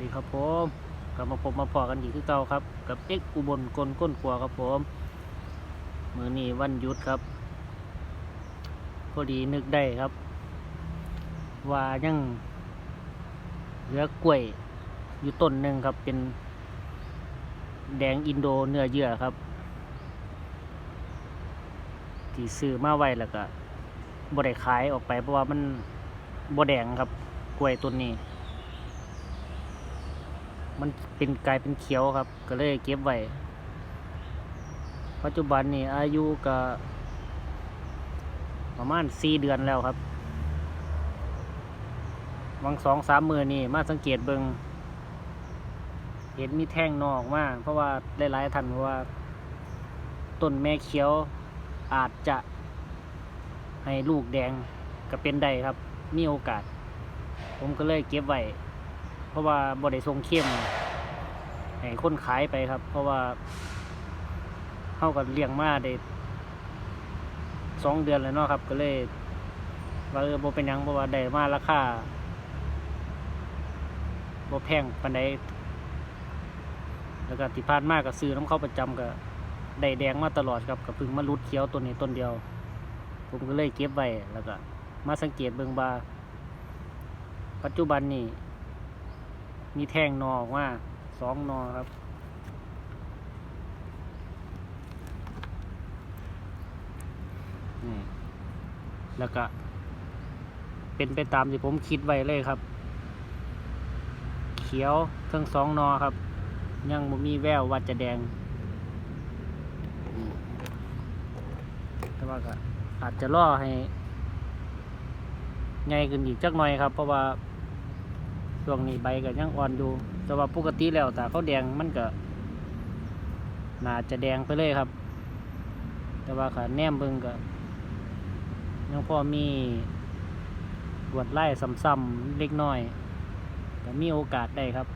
ดีครับผมกลับมาพบมาพอกันอีกคือเก่าครับ กับเอ็กอุบลกลก้นขัวครับผมมือนี้วันหยุดครับพอดีนึกได้ครับ ว่ายังเหลือกล้วยอยู่ต้นหนึ่งครับ เป็นแดงอินโดเนื้อเยื่อครับ ที่ซื้อมาไว้แล้วก็บ่ได้ขายออกไปเพราะว่ามันบ่แดงครับกล้วยต้นนี้ มันเป็นกลายเป็นเขียวครับ ก็เลยเก็บไว้ปัจจุบันนี่อายุก็ประมาณสี่เดือนแล้วครับวังสองสามมือนี่มาสังเกตเบิงเห็นมีแท่งนอกมาก เพราะว่าหลายๆท่านว่าต้นแม่เขียวอาจจะให้ลูกแดงก็เป็นได้ครับ มีโอกาส ผมก็เลยเก็บไว้เพราะว่าบริทรงเข้ม ให้คนขายไปครับ เพราะว่าเข้ากับเลี้ยงมาได้สองเดือนแล้วเนาะครับ ก็เลยว่าเออบ่เป็นยังเพราะว่าได้มาราคาบ่แพงปานใดแล้วก็ที่ผ่านมาก็ซื้อน้ำเข้าประจำก็ได้แดงมาตลอดครับก็เพิ่งมารุดเขียวตัวนี้ต้นเดียว ผมก็เลยเก็บไว้แล้วก็มาสังเกตเบิงว่าปัจจุบันนี่มีแท่งนอออกมา สองนอครับ นี่ แล้วก็ เป็นไปตามที่ผมคิดไว้เลยครับ เขียวทั้งสองนอครับ ยังบ่มีแววว่าจะแดง แต่ว่าก็อาจจะล่อให้ ใหญ่ขึ้นอีกจักหน่อยครับ เพราะว่า ช่วงนี้ใบก็ยังอ่อนอยู่ แต่ว่าปกติแล้วแต่เขาแดงมันก็น่าจะแดงไปเลยครับ แต่ว่าขาแนมเบิงก็ยังพอมีบวดไล่ซ้ำๆเล็กน้อยก็มีโอกาสได้ครับ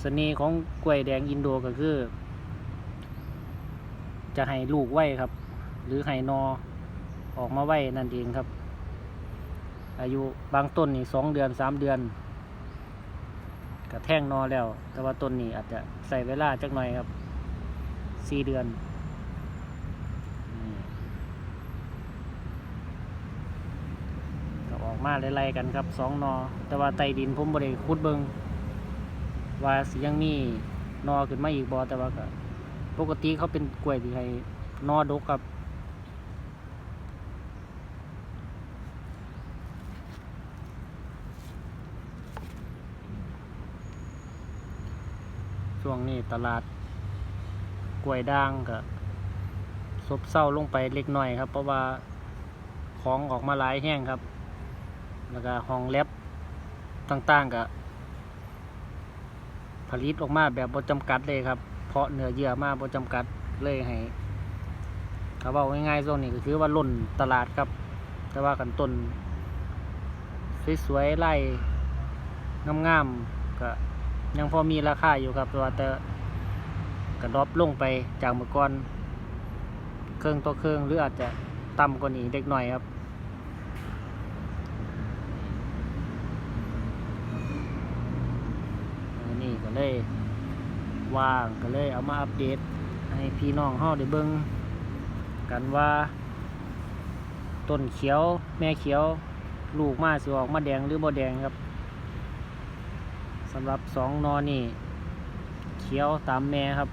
เสน่ห์ของกล้วยแดงอินโดก็คือ จะให้ลูกไว้ครับ หรือให้นอออกมาไว้นั่นเองครับ อายุบางต้นนี่สองเดือนสามเดือนกระแท่งนอแล้ว แต่ว่าต้นนี้อาจจะใส่เวลาจักหน่อยครับสี่เดือนก็ออกมาไล่ๆกันครับสองนอ แต่ว่าไตดินผมบริคุดเบิงว่าสิยังมีนอขึ้นมาอีกบอแต่ว่าก็ปกติเขาเป็นกล้วยที่ให้นอดกครับ ช่วงนี้ตลาดกล้วยด่างก็ซบเศร้าลงไปเล็กน้อยครับ เพราะว่าของออกมาหลายแห้งครับ แล้วก็ห้องแลบต่างๆก็ผลิตออกมาแบบบจำกัดเลยครับ เพราะเนื้อเยื่อมาบจำกัดเลยให้เขาบอกง่ายๆช่วงนี้ก็คือว่าล่นตลาดครับ แต่ว่ากันต้นสวยๆไล่งามๆก็ ยังพอมีราคาอยู่ครับต่ว่าแต่กระดอปลงไปจากเมื่อก่อนเครื่องต่อเครื่องหรืออาจจะต่ำกว่านี้เล็กหน่อยครับนี่ก็เลยว่างก็เลยเอามาอัปเดต ให้พี่น้องเฮาได้เบิ่งกันว่าต้นเขียวแม่เขียว ลูกมาสิออกมาแดงหรือบ่แดงครับำหรับสองนอนี่เขี้ยวตามแม่ครับ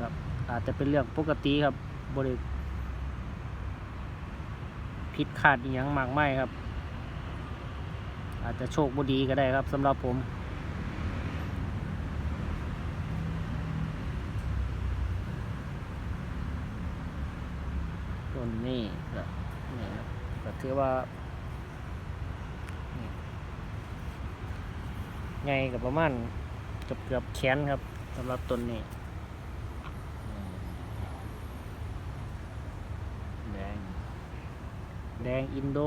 กับ อาจจะเป็นเรื่องปกติครับบริผิดขาดอย่างมากไม่ครับ อาจจะโชคบดีก็ได้ครับสำหรับผมต้นนี่ก็นี่ครับก็ถือว่า ไงกับประมาณเกือบเกือบแขนครับสำหรับต้นนี้แดง แดงอินโด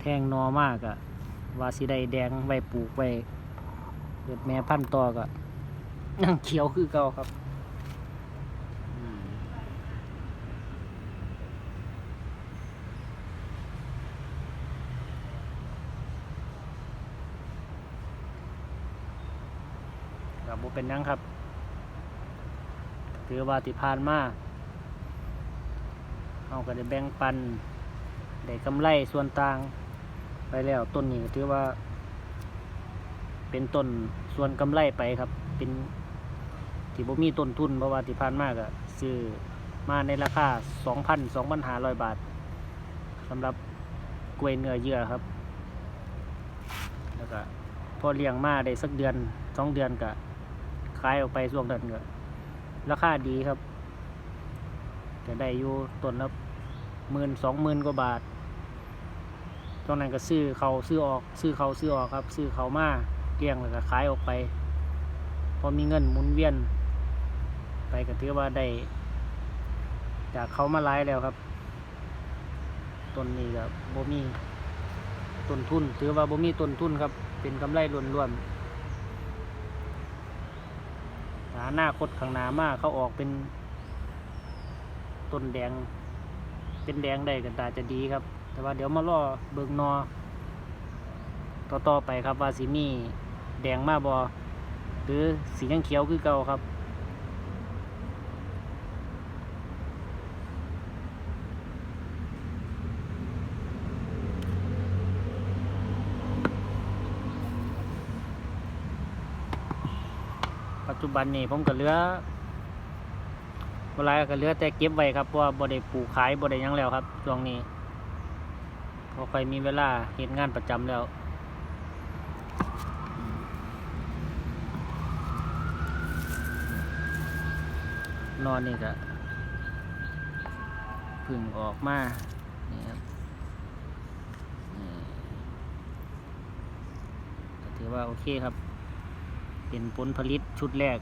แทงนอมากอะว่าสิได้แดงไว้ปลูกไว้เกิดแม่พันธุ์ต่อก็ยังเขียวคือเก่าครับ บ่เป็นหยังครับ ถือว่าที่ผ่านมาเราก็ได้แบ่งปันได้กำไรส่วนต่างไปแล้วต้นนี้ถือว่า เป็นต้นส่วนกำไรไปครับ เป็นที่บ่มีต้นทุนเพราะว่าที่ผ่านมาก็ซื้อมาในราคา2,000 2,500 บาทสำหรับกล้วยเนื้อเยื่อครับ แล้วก็พอเลี้ยงมาได้สักเดือนสองเดือนก็ ขายออกไปช่วงนั้นก็ราคาดีครับจะได้อยู่ต้นละหมื่นสองหมื่นกว่าบาทช่วงนั้นก็ซื้อเขาซื้อออกซื้อเขาซื้อออกครับ ซื้อเขามาเลี้ยงแล้วก็ขายออกไป พอมีเงินหมุนเวียน ไปก็ถือว่าได้ จากเขามาไล่แล้วครับต้นนี้ก็บ่มีต้นทุน ถือว่าบ่มีต้นทุนครับ เป็นกำไรล้วนๆ หาหน้าคตข้างหน้ามากเขาออกเป็น ต้นแดง เป็นแดงได้กันตาจะดีครับ แต่ว่าเดี๋ยวมาล่อเบิงนอต่อๆไปครับว่าสีมีแดงมาบอหรือสียังเขียวคือเก่าครับ ปั จุบันนี้ผมก็เหลือเวลาก็เหลือแต่เก็บไว้ครับเพราะว่าบ่ได้ปลูกขายบ่ได้ยังแล้วครับช่วงนี้พอค่อยมีเวลาเห็นงานประจำแล้วนอนนี่ก็พึ่งออกมานี่ครับถือว่าโอเคครับ เป็นผลผลิตชุดแรก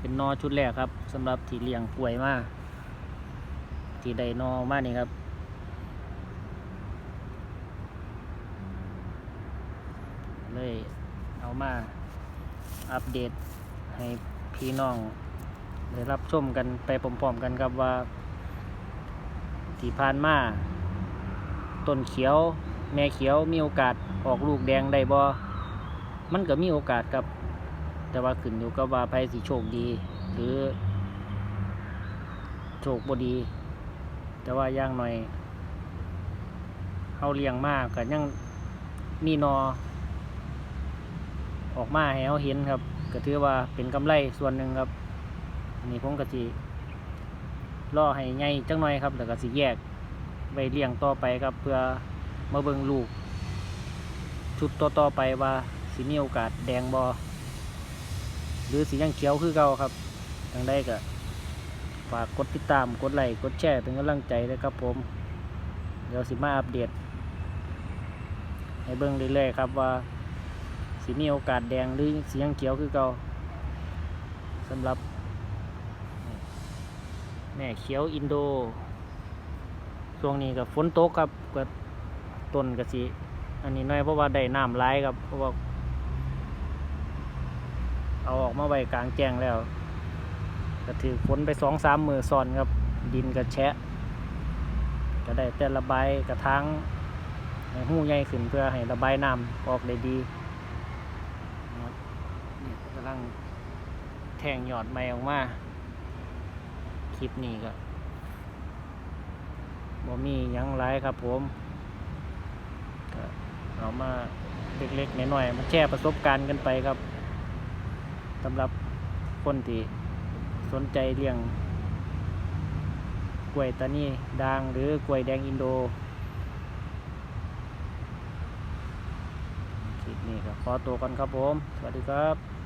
เป็นนอชุดแรกครับสำหรับที่เลี้ยงป่วยมาที่ได้นอมานี่ครับ เลยเอามาอัปเดตให้พี่น้องได้รับชมกันไปพร้อมๆกันครับว่าที่ผ่านมาต้นเขียว แม่เขียวมีโอกาสออกลูกแดงได้บ่มันก็มีโอกาสครับ แต่ว่าขึ้นอยู่กับว่าไผสิโชคดีหรือ โชคบดี แต่ว่าย่างหน่อยเฮาเลี้ยงมากก็ยังมีนอ ออกมาให้เฮาเห็นครับก็ถือว่าเป็นกำไรส่วนหนึ่งครับนนี้ผมก็สิล่อให้ใหญ่จังหน่อยครับแล้วก็สิแยกไว้เลี้ยงต่อไปครับ เพื่อมาเบิ่งลูก ชุดต่อๆไปว่าสิมีโอกาสแดงบอ หรือสียังเขียวคือเก่าครับทางใดก็ฝากกดติดตามกดไลค์กดแชร์เป็นกำลังใจด้วยครับผม เดี๋ยวสิมาอัปเดตให้เบิ่งเรื่อยๆครับว่าสิมีโอกาสแดงหรือสียังเขียวคือเก่าสำหรับ แม่เขียวอินโดช่วงนี้กับฝนตกครับก็ต้นกะสิอันนี้น้อยเพราะว่าได้น้ำไหลายครับเพราะว่า เอาออกมาไว้กลางแจ้งแล้วก็ถือฝนไปสองสามมือซ้อนครับ ดินก็แฉะก็ได้แต่ระบายกระทังให้หูใหญ่ขึ้นเพื่อให้ระบายน้ำออกได้ดีนี่กำลังแทงยอดใหม่ออกมา คลิปนี้ก็บ่มียังไรครับผมก็เอามาเล็กๆน้อยๆมาแชร์ประสบการณ์กันไปครับ สำหรับคนที่สนใจเลี้ยงกล้วยตานีด่างหรือกล้วยแดงอินโดคลิปนี้ก็ขอตัวก่อนครับผม สวัสดีครับ